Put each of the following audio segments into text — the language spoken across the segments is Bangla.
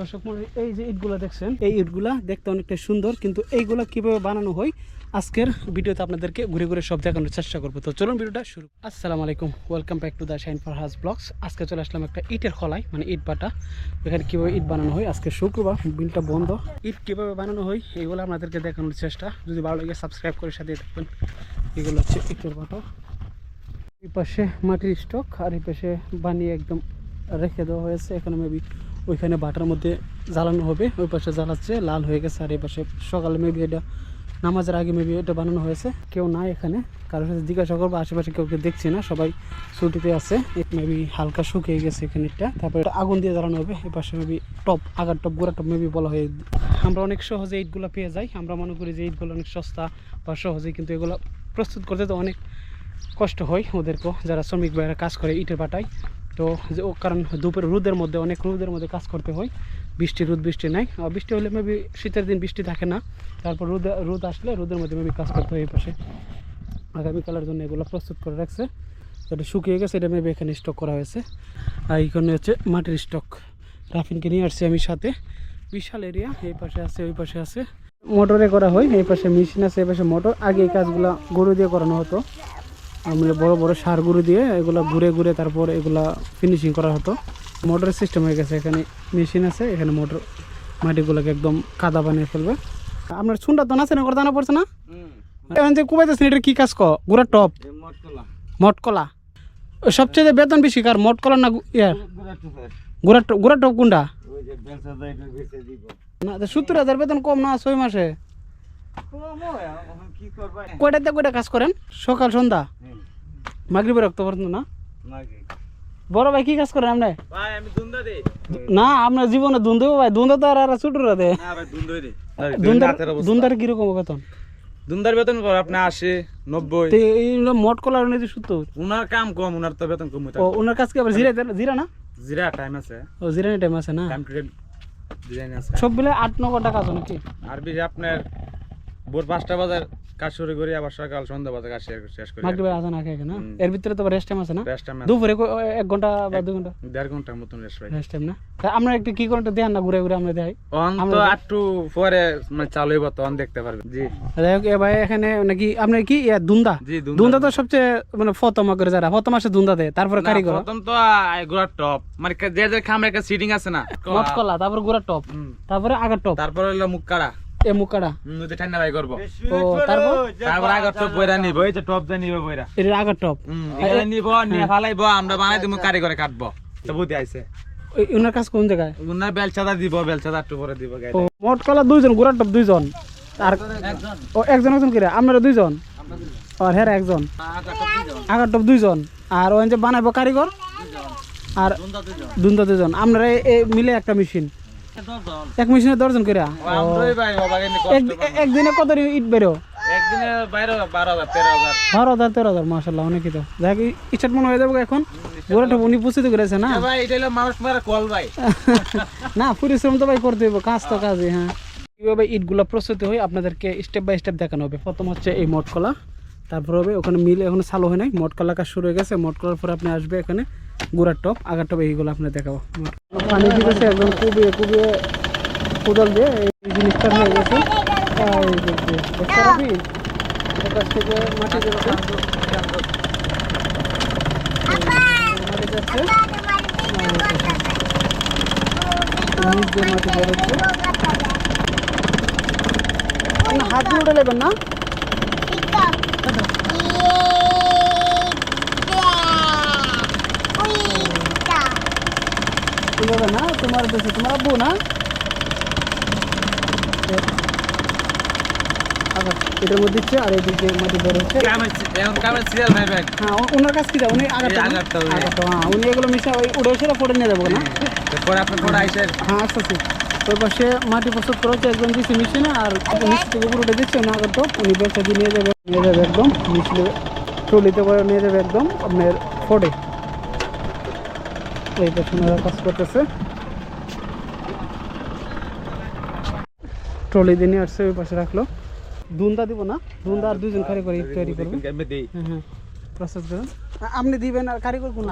দর্শক মণ্ডলী, এই যে ইটগুলা দেখছেন এই ইটগুলা দেখতে অনেকটা সুন্দর কিন্তু এইগুলা কীভাবে বানানো হয় আজকের ভিডিওতে আপনাদেরকে ঘুরে ঘুরে সব দেখানোর চেষ্টা করব। তো চলুন ভিডিওটা শুরু আসসালামু আলাইকুম welcome back to the shine for Hajj blogs আজকে চলে আসলাম একটা ইটের খলাই মানে ইট বাটা। এখানে কীভাবে ইট বানানো হয় আজকে শুক্রবার বিলটা বন্ধ। ইট কীভাবে বানানো হয় এইগুলো আপনাদেরকে দেখানোর চেষ্টা। যদি ভালো লাগে সাবস্ক্রাইব করে সাথে থাকবেন। এগুলো হচ্ছে ইটের বাটা। এই পাশে মাটির স্টক আর এই পাশে বানিয়ে একদম রেখে দেওয়া হয়েছে এখানে মেবি ওইখানে বাটার মধ্যে জ্বালানো হবে, ওই পাশে জ্বালাচ্ছে, লাল হয়ে গেছে আর এই পাশে সকালে মেবি এটা নামাজের আগে মেবি এটা বানানো হয়েছে। কেউ নাই এখানে, কারোর সাথে জিজ্ঞাসা করব, আশেপাশে কেউ দেখছি না, সবাই ছুটিতে আছে। মেবি হালকা শুকিয়ে গেছে এখানেরটা তারপরে আগুন দিয়ে জ্বালানো হবে, এই পাশে মেবি টপ আগার টপ গোড়া টপ মেবি বলা হয়। আমরা অনেক সহজে ইটগুলো পেয়ে যাই, আমরা মনে করি যে ইটগুলো অনেক সস্তা বা সহজেই, কিন্তু এগুলো প্রস্তুত করতে তো অনেক কষ্ট হয় ওদেরকেও, যারা শ্রমিক ভাইয়েরা কাজ করে ইটের বাটায়। তো ও কারণ দুপুর রোদের মধ্যে, অনেক রোদের মধ্যে কাজ করতে হয়। বৃষ্টি, রোদ, বৃষ্টি নাই। আর বৃষ্টি হলে মেবি শীতের দিন বৃষ্টি থাকে না। তারপর রোদ রোদ আসলে রোদের মধ্যে মেবি কাজ করতে হয় এই পাশে। আগামীকালের জন্য এগুলো প্রস্তুত করে রাখছে। এটা শুকিয়ে গেছে, এটা মেবি এখানে স্টক করা হয়েছে। আর এইখানে হচ্ছে মাটির স্টক রাফিনকে নিয়ে আসছি আমি সাথে। বিশাল এরিয়া এই পাশে আছে, ওই পাশে আছে। মোটরে করা হয়, এই পাশে মেশিন আছে, এই পাশে মোটর। আগে এই কাজগুলো গরু দিয়ে করানো হতো। আমরা বড় বড় সার গুঁড়ো দিয়ে এগুলা ঘুরে ঘুরে তারপর এগুলা ফিনিশিং করা হতো। মোটরের সিস্টেম হয়ে গেছে এখানে মেশিন আছে এখানে মোটর মাটিগুলোকে একদম কাদা বানিয়ে ফেলবে। আপনার শুনটা তো নাচে না করতে না পড়ছে না? এখন যে কুবাইতেছেন এটা কি কাজ ক গুড়া টপ? মটকলা সবচেয়ে বেতন বেশি কার মটকলা না ইয়ার গুড়া টপ গুড়া টপ কোনটা? না সত্তর হাজার বেতন কম না ছয় মাসে? কয়টাতে কয়টা কাজ করেন? সকাল সন্ধ্যা? মাগরিবের রক্ত পর্যন্ত না? বড় ভাই কি কাজ করেন আপনি না আপনার জীবনে দুন ভাই। দুন তো আর আর ছুটুরা দে। দুনদার বেতন? দুন্দার বেতন পর আপনি আশি নব্বই। তে এই মট কলার নিয়ে সত্তর। উনার কাম কম উনার তো বেতন কম ও ওনার কাছে কি আবার জিরা জিরা না? জিরা টাইম আছে। ও জিরানি টাইম আছে না? টাইম টু টাইম ডিজাইন আছে। সব মিলে আট ন ঘণ্টা কাজ নাকি? আর বেশি আপনার ভোর পাঁচটা বাজার কাজ শুরু করি আবার সকাল সন্ধ্যা বাজার কাজ শেষ- করি মাগরিবের আজান আগে আগে না? এর ভিতরে তো রেস্ট টাইম আছে না? রেস্ট টাইম দুপুরে এক ঘণ্টা বা দুই ঘণ্টা? দেড় ঘণ্টার মতন রেস্ট পাই। রেস্ট টাইম না? আমরা একটু কি দেন না ঘুরে ঘুরে আমরা দেখাই? অন তো একটু পরে মানে চালু হইব তখন দেখতে পারবেন। জি। যাই এ ভাই এখানে নাকি আপনার কি দুন্দা? জি দুন্দা। তো সবচেয়ে মানে ফতমা করে যারা। ফতমা সে দুন্দা দেয় তারপরে কারিগর। প্রথম তো এগুলা টপ মানে যে যে খামের একটা সিটিং আছে না মটকলা তারপরে গুড়া টপ তারপরে আগার টপ তারপর হলো মুখ কাড়া। এ মুকাড়া। ওই ঠান্ডা বাই করব। ও তারপর? তারপর আগর টপ বইরা নিব এই যে টপ দিয়ে নিব বইরা। এটা আগার টপ এগুলা নিব নিয়ে ফালাইবো আমরা বানাই দিব কারিগরে কাটবো। তো বুদ্ধি আইছে। ওনার কাজ কোন জায়গায়? উনার বেলচাদা দিব বেলচাদা একটু পরে দিব গাইড ও মটকলা দুইজন গুড়া টপ দুইজন। আর ও একজন একজন করে? আপনারা দুইজন? আর হ্যাঁ একজন। আগার টপ দুইজন। আর ওই যে বানাইবো কারিগর। আর দুন্দা দুজন আপনারা মিলে একটা মেশিন। এক মেশিনে দর্জন করে। একদিনে কত ইট বেরো? একদিনে বারো হাজার তেরো হাজার। মাসাল্লাহ অনেকই তো। স্টার্ট মনে হয়ে যাব এখন। উনি করেছে না? ভাই এটা হলো মানুষ মারা কল ভাই। না পরিশ্রম তো ভাই করতে কাজ তো কাজই হ্যাঁ। কীভাবে ইটগুলো প্রস্তুতি হয় আপনাদেরকে স্টেপ বাই স্টেপ দেখানো হবে। প্রথম হচ্ছে এই মোট মটকলা। তারপর হবে ওখানে মিলে এখনও চালু হয় নাই মটকলা কাজ শুরু হয়ে গেছে মট মটকলার পরে আপনি আসবে এখানে গুড়ার টপ আগার টপ এইগুলো আপনি দেখাবো পানি দিতেছে একদম কুবিয়ে কুবিয়ে কোদাল দিয়ে এই জিনিসটা হয়ে গেছে মাটি মাটি মাটি হাত দিয়ে উঠে নেবেন না না তোমার দেশে তোমার আব্বু না? আবার এটার মধ্যে দিচ্ছে আর এই দিকে মাটি বের হচ্ছে। হ্যাঁ ওনার কাছ কি দেয় উনি হ্যাঁ উনি এগুলো মিশা ওই উড়ে সেটা ফোটে নিয়ে যাব না? হ্যাঁ ওই পাশে মাটি প্রস্তুত করা হচ্ছে একজন দিচ্ছে মেশিনে আর থেকে উঠে দিচ্ছে না আগত উনি ব্যবসা দিয়ে নিয়ে যাবে নিয়ে যাবে একদম মিশলে ট্রলিতে করে নিয়ে যাবে একদম আপনার ফোর্ডে এই পাশে ওনারা কাজ করতেছে। ট্রলি দিয়ে নিয়ে আসছে ওই পাশে রাখল। দুন্দা দিব না দুন্দা আর দুজন কারিগর তৈরি করবে। হ্যাঁ হ্যাঁ প্রসেস করুন। আপনি দিবেন আর কারিগর কোন?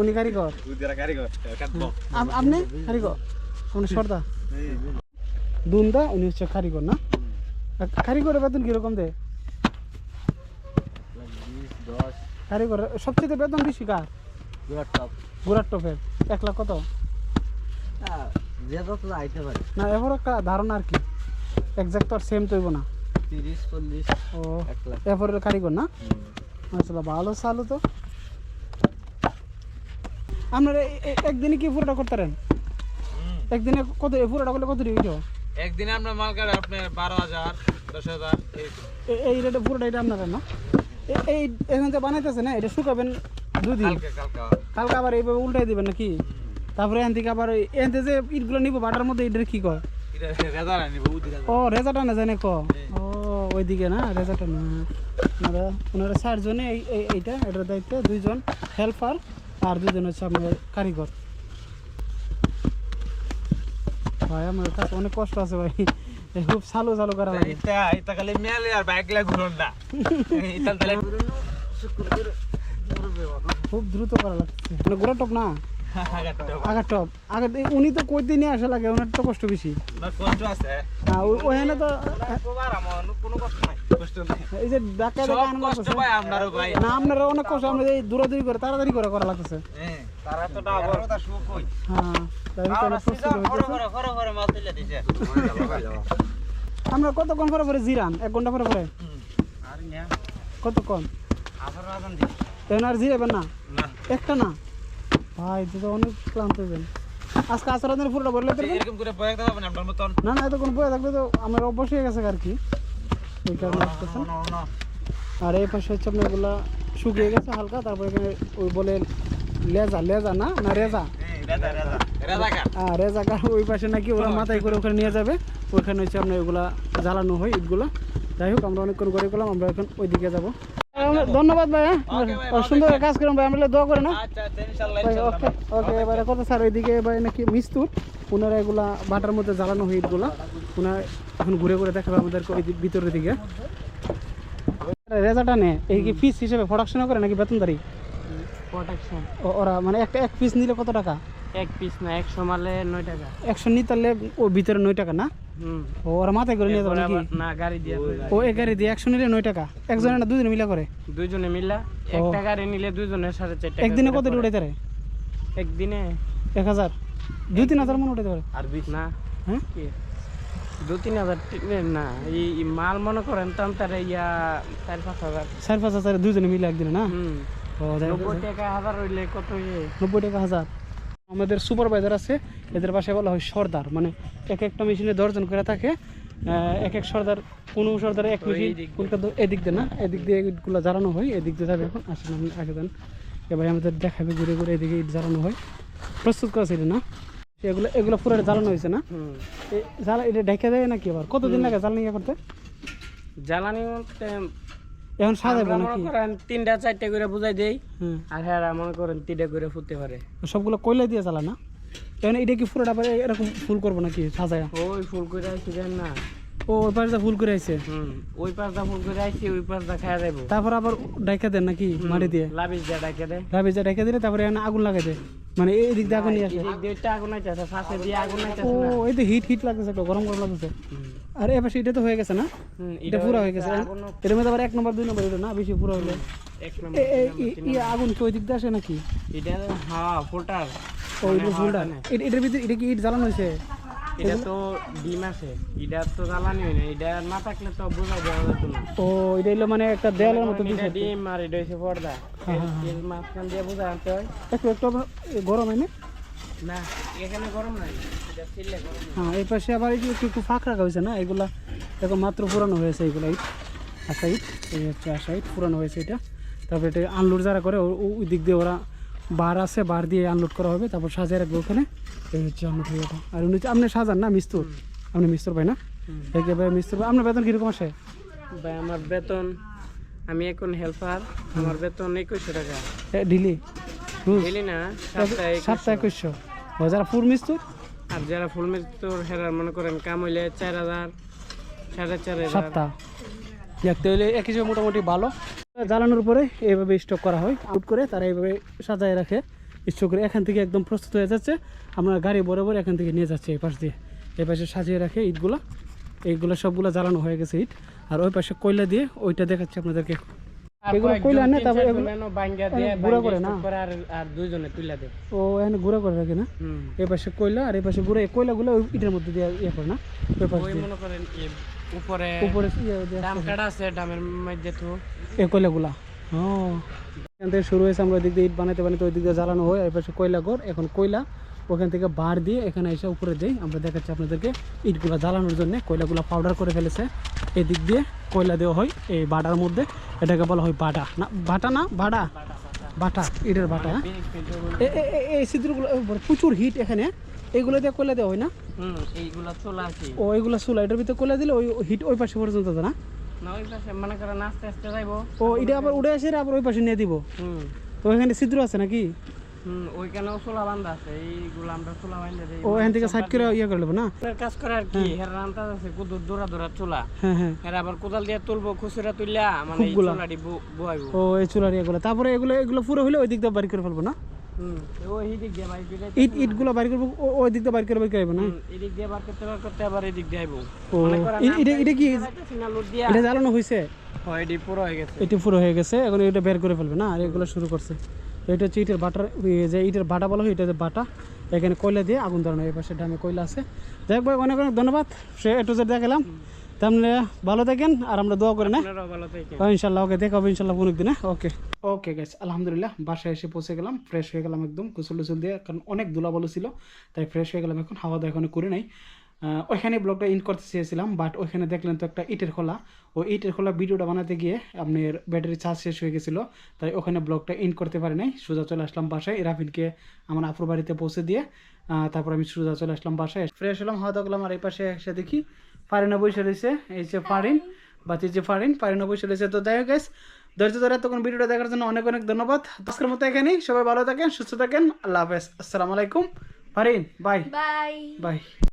উনি কারিগর। আপনি কারিগর? মানে সর্দা দুন্দা উনি হচ্ছে কারিগর না? কারিগরের বেতন কীরকম দেয়? কারিগর সবচেয়ে বেতন বেশি কার? দুয়ার টপ গোড়ার টপের এক লাখ কত? যে যত আইতে পারে। না এবার একটা ধারণা আর কি। একজাক্ট আর সেম তৈব না। তিরিশ চল্লিশ ও এক লাখ। এরপরে কারিগর না? মাসাল্লাহ ভালো চালু তো। আপনারা একদিনে কি পুরোটা করতেন একদিনে কত পুরোটা করলে কত দিবি একদিনে আপনার মাল কাটে আপনার বারো হাজার দশ হাজার এই রেটে পুরোটা এটা আপনারা না? এই এখন যে বানাইতেছে না এটা শুকাবেন দুদিন কালকে আবার। এইভাবে উল্টাই দিবেন নাকি? তারপরে এখান থেকে আবার এখান যে ইটগুলো নিবো বাটার মধ্যে এটার কি কয়? ও রেজাটা না জানে ক? ও ওইদিকে না রেজাটা না। ওনারা ওনারা চারজনে এই এই- এইটা এটার দায়িত্বে দুইজন হেল্পার আর দুজন হচ্ছে আপনার কারিগর। ভাই আমার কাছে অনেক কষ্ট আছে ভাই। খুব চালু চালু করা লাগে এটা খালি মেলে আর বাইক লা ঘুরন না। খুব দ্রুত করা লাগছে। মানে গোড়া টপ না? আগার টপ আগার উনি তো কই দিনে আসা লাগে ওনার তো কষ্ট বেশি। কষ্ট আছে। হ্যাঁ ওখানে তো কোনো কষ্ট নাই। এই যে কষ্ট আপনারও ভাই। না আপনারা অনেক কষ্ট আমরা এই দূরাদূরি করে তাড়াতাড়ি করে করা লাগতেছে। হ্যাঁ তারা তো ডাবল তা সুখ কই? হ্যাঁ তাই তো আমরা কতক্ষণ পরে পরে জিরান? এক ঘণ্টা পরে পরে আর না কতক্ষণ? আবার রাজন দি এখন আর জিরাবেন না। একটা না? ভাই তো অনেক ক্লান্ত হইবেন আজকে আসর দিনের পুরোটা বললে এরকম করে বয়ে দেওয়া না আপনার মতন। না না এতক্ষণ বয়ে থাকলে তো আমার অভ্যাস হয়ে গেছে আর কি। এই কারণে আসতেছেন আর এই পাশে হচ্ছে আপনার এগুলা শুকিয়ে গেছে হালকা তারপরে এখানে ওই বলে লেজা লেজা না? না রেজা? রাজা রাজা। রাজা কা আর রেজা কার? ওই পাশে নাকি ওরা মাথায় করে ওখানে নিয়ে যাবে। ওখানে হচ্ছে আপনার ওগুলা জ্বালানো হয় ইটগুলো। যাই হোক আমরা অনেকক্ষণ করে গেলাম আমরা এখন ওই দিকে যাব। ধন্যবাদ ভাই হ্যাঁ সুন্দর কাজ করুন ভাই আমরা দোয়া করে না আচ্ছা আচ্ছা ওকে ওকে এবারে কথা স্যার ওইদিকে এবার নাকি মিস্তুর? ওনারা এগুলা বাটার মধ্যে জ্বালানো হয় ইটগুলা ওনারা এখন ঘুরে ঘুরে দেখাবে আমাদেরকে ওই ভিতরের দিকে। রেজাটা নে এই কি পিস হিসেবে প্রোডাকশন করে নাকি বেতনদারি? প্রোটেকশন ও- ওরা মানে একটা এক পিস নিলে কত টাকা? এক পিস না একশো মালে নয় টাকা। একশো নিতে ও ভিতরে নয় টাকা না? ওরা মাথায় করে নিয়ে যাবে নাকি? না গাড়ি দিয়ে ও এক গাড়ি দিয়ে একশো নিলে নয় টাকা। একজনে না দুজনে মিলা করে? দুইজনে মিলা একটা গাড়ি নিলে দুইজনের সাড়ে চার টাকা একদিনে কত। উঠাইতে পারে? একদিনে? এক হাজার। দুই তিন হাজার মনে উঠাইতে পারে? আর বিশ? না। হ্যাঁ? কি? দু তিন হাজার না এই এই মাল মনে করেন তাম তার ইয়া চার পাঁচ হাজার। চার পাঁচ হাজার দুজনে মিলে একদিনে না? হুম। ও নব্বই টাকা হাজার হইলে কত ইয়ে? নব্বই টাকা হাজার। আমাদের সুপারভাইজার আছে এদের বাসায় বলা হয় সর্দার। মানে এক একটা মেশিনে দশজন করে থাকে এক এক সর্দার কোনো সর্দার এক মেশিন। কোনটা এদিক দিয়ে না এদিক দিয়ে ইটগুলো জ্বালানো হয় এদিক দিয়ে যাবে এখন। আসেন আমি আগে দেন এবার আমাদের দেখাবে ঘুরে ঘুরে এদিকে ইট জ্বালানো হয়। প্রস্তুত করা ছিল না। এগুলো এগুলো পুরো জ্বালানো হয়েছে না? জ্বালা এটা ঢেকে দেয় নাকি আবার? কতদিন লাগে জ্বালানি করতে? জ্বালানি বলতে এখন মনে নাকি করেন তিনটা চারটা করে বুঝাই দেই। আর হ্যাঁ মনে করেন তিনটা করে ফুটতে পারে। সবগুলো কয়লা দিয়ে জ্বালা না? এখন এটা কি পুরোটা আবার এরকম ফুল করব নাকি সাজায়া? ওই ফুল করে আইছি দেন না। ও ওই পাশে ফুল করে আছে হুম ওই পাশটা ফুল করে আইছি ওই পাশটা খাইয়া যাব তারপর আবার ডাইকা দেন নাকি মাটি দিয়ে? লাভিস যা ডাকে দেয়। রাবি যা ডাইকা দিলে তারপরে এখানে আগুন লাগাই দেয়। মানে এই দিক দিয়ে আগুন নিয়ে আসে। এদিক দিয়ে একটা আগুন আইতেছে ফাঁসে দিয়ে আগুন ও এই তো হিট হিট লাগতেছে গরম গরম লাগতেছে। আর এ পাশে এটা তো হয়ে গেছে না? এটা পুরো হয়ে গেছে। এর মধ্যে আবার এক নম্বর দুই নম্বর এটা না? বেশি পুরো হলে। আগুন কি ওই দিক দিয়ে আসে নাকি? এটা হ্যাঁ ফুলটার ফুলটা এ- এটার ভিতরে এটা কি ইট জ্বালানো হয়েছে? এটা তো ডিম আছে। এটা তো জ্বালানি হয় না। এটা না থাকলে তো বোঝা যাওয়া যেত না। ও এটা হলো মানে একটা মতো এটা ডিম আর এটা পর্দা। হ্যাঁ, হ্যাঁ, মাঝখান দিয়ে বোঝা আনতে হয়। একটু একটু গরম হয় না? না এখানে গরম নাই। হ্যাঁ এই পাশে আবার এই যে একটু ফাঁক রাখা হয়েছে না এগুলা মাত্র পুরানো হয়েছে এগুলা ইট আশা ইট এই হচ্ছে আশা ইট পুরানো হয়েছে এটা। তারপরে এটা আনলোড যারা করে ওই দিক দিয়ে ওরা বার আছে বার দিয়ে আনলোড করা হবে তারপর সাজিয়ে রাখবে ওখানে। এই হচ্ছে আনলোড হয়ে আর উনি আপনি সাজান না মিস্তুর? আপনি মিস্তুর ভাই না? একেবারে মিস্তুর ভাই। আপনার বেতন কীরকম আসে? ভাই আমার বেতন আমি এখন হেল্পার আমার বেতন একুশশো টাকা। ডিলি সাতটা একুশশো যারা ফুল মিস্তুর? আর যারা ফুল তোর হেরার মনে করেন কাম হইলে চার হাজার সাড়ে চার সাতটা। দেখতে হলে এক হিসেবে মোটামুটি ভালো। জ্বালানোর পরে এইভাবে স্টক করা হয়। আউট করে তারা এইভাবে সাজায় রাখে। স্টোর করে এখান থেকে একদম প্রস্তুত হয়ে যাচ্ছে। আমরা গাড়ি বরাবর এখান থেকে নিয়ে যাচ্ছে এই পাশ দিয়ে। এই পাশে সাজিয়ে রাখে ইটগুলা। এইগুলো সবগুলো জ্বালানো হয়ে গেছে ইট। আর ওই পাশে কয়লা দিয়ে ওইটা দেখাচ্ছি আপনাদেরকে। এগুলো কইলা না, তিন এগুলো- এনো দিয়ে এগুলো করে না? আর আর দুইজনে তুইলা দেয় ও এখানে গুঁড়া করে রাখে না? এই পাশে কয়লা আর এই পাশে গুঁড়া এই কয়লাগুলো ওই ইটের মধ্যে দিয়ে ইয়ে করে না? ওই পাশে মনে করেন উপরে উপরে ইয়ে ডাম কাটা আছে ডামের মধ্যে তো। এই কয়লাগুলা? ও। এখান থেকে শুরু হয়েছে আমরা ওই দিক দিয়ে ইট বানাতে বানাতে ওই দিক দিয়ে জ্বালানো হয় এই পাশে কয়লা ঘর এখন কয়লা। ওখান থেকে বার দিয়ে এখানে এসে উপরে দেই। আমরা দেখাচ্ছি আপনাদেরকে ইটগুলা জ্বালানোর জন্য। কয়লাগুলা পাউডার করে ফেলেছে। এদিক দিয়ে কয়লা দেওয়া হয় এই বাটার মধ্যে। এটাকে বলা হয় বাটা। না বাটা না বাটা? বাটা ইটের বাটা হ্যাঁ? এই ছিদ্রগুলো ও, প্রচুর হিট এখানে। এইগুলো দিয়ে কয়লা দেওয়া হয় না? ও এইগুলো চুলা এটার ভিতরে কয়লা দিলে ওই হিট ওই পাশে পর্যন্ত না? ও এটা আবার উড়ে আসে আবার ওই পাশে নিয়ে দিব। হুম। তো এখানে ছিদ্র আছে নাকি? হুম ওইখানেও চুলা বান্ধা আছে এইগুলো আমরা চুলা বান্ধা দিই ও এখান থেকে সাইড করে ইয়ে করে নেব না? কাজ করে আর কি হের রান্তা আছে কুদুর দৌড়া দৌড়া চুলা। হ্যাঁ হ্যাঁ। এর আবার কোদাল দিয়ে তুলবো খুচরা তুললা মানে এই খুবগুলা। চুলাটি ও এই চুলার ইয়েগুলো তারপরে এগুলো এগুলো পুরো হলে ওই দিক দিয়ে বাড়ি করে ফেলব না? হুম ওই দিক দিয়ে বাইক দিয়ে ইট ইটগুলো বাড়ি করব ওই দিক দিয়ে বাড়ি করে বাড়ি করে না? এদিক দিয়ে বার করতে বার করতে আবার এদিক দিয়ে আইবো। ও করেন এ- এটা এটা কি? না লুট দিয়া? এটা জ্বালানো হয়েছে হয় এটি পুরো হয়ে গেছে। এটি পুরো হয়ে গেছে এখন এটা বের করে ফেলবে না? আর এগুলো শুরু করছে। এটা হচ্ছে ইটের বাটার যে ইটের বাটা বলা হয় এটা যে বাটা এখানে কয়লা দিয়ে আগুন ধরানো এই পাশে ডামে কয়লা আছে। যাই ভাই অনেক অনেক ধন্যবাদ। সে একটু যে দেখালাম। তাহলে ভালো থাকেন আর আমরা দোয়া করে না থেকে ও ইনশাল্লাহ ওকে দেখা হবে ইনশাল্লাহ কোনো দিন ওকে। ওকে গেছে আলহামদুলিল্লাহ বাসায় এসে পৌঁছে গেলাম ফ্রেশ হয়ে গেলাম একদম গোসল টুসল দিয়ে কারণ অনেক ধুলাবালু ছিল তাই ফ্রেশ হয়ে গেলাম এখন হাওয়া দাওয়া এখনও করে নাই। ওইখানে ব্লগটা ইন করতে চেয়েছিলাম বাট ওইখানে দেখলেন তো একটা ইটের খোলা। ওই ইটের খোলা ভিডিওটা বানাতে গিয়ে আপনার ব্যাটারি চার্জ শেষ হয়ে গেছিল তাই ওখানে ব্লগটা ইন করতে পারি নাই। সোজা চলে আসলাম বাসায় রাফিনকে আমার আপুর বাড়িতে পৌঁছে দিয়ে তারপর আমি সোজা চলে আসলাম বাসায়। ফ্রেশ হলাম হাওয়া করলাম আর এই পাশে এসে দেখি ফারিনা বসে রয়েছে এই যে ফারিন বাচ্চা যে ফারিন ফারিনা বসে রয়েছে। তো যাই হোক ধৈর্য ধরে তখন ভিডিওটা দেখার জন্য অনেক অনেক ধন্যবাদ। আজকের মতো এখানেই সবাই ভালো থাকেন সুস্থ থাকেন আল্লাহ হাফেজ। আসসালামু আলাইকুম ফারিন বাই Bye. বাই